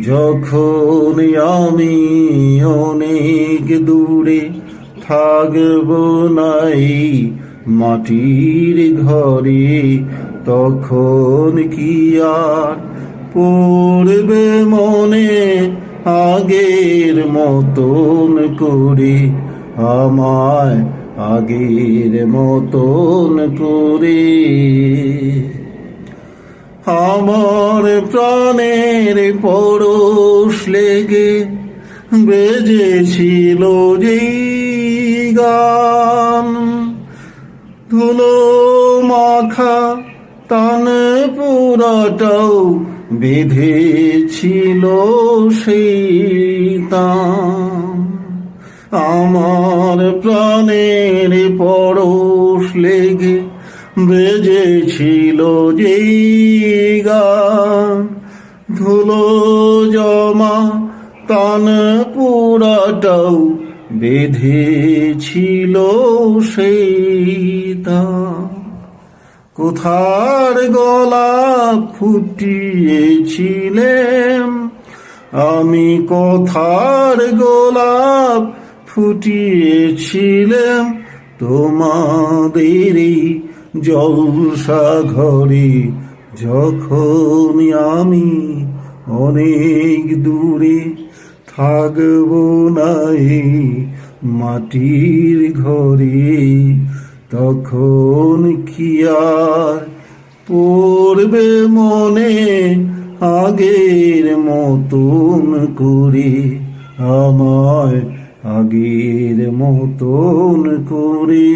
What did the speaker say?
যখন আমি অনেক দূরে থাকব নাই মাটির ঘরে, তখন কি আর পড়বে মনে আগের মতন করে, আমায় আগের মতন করে? আমার প্রাণের পরশ লেগে বেজেছিল যেই গান। ধুলো মাখা তান পুরাটাও বেঁধেছিল সেই আমার প্রাণের পরশ লেগে বেজেছিল যেই গান। ধুলো জমা তান পুরাটাও বেঁধেছিল সেই তান কোথার গলা ফুটিয়েছিলেন আমি কোথার গোলাপ ফুটিয়েছিলাম। তোমাদেরই জলসা ঘরে যখন আমি অনেক দূরে থাকব নাই মাটির ঘরে, তখন কি আর পড়বে মনে আগের মতন করে আমায় আগের মতন করে?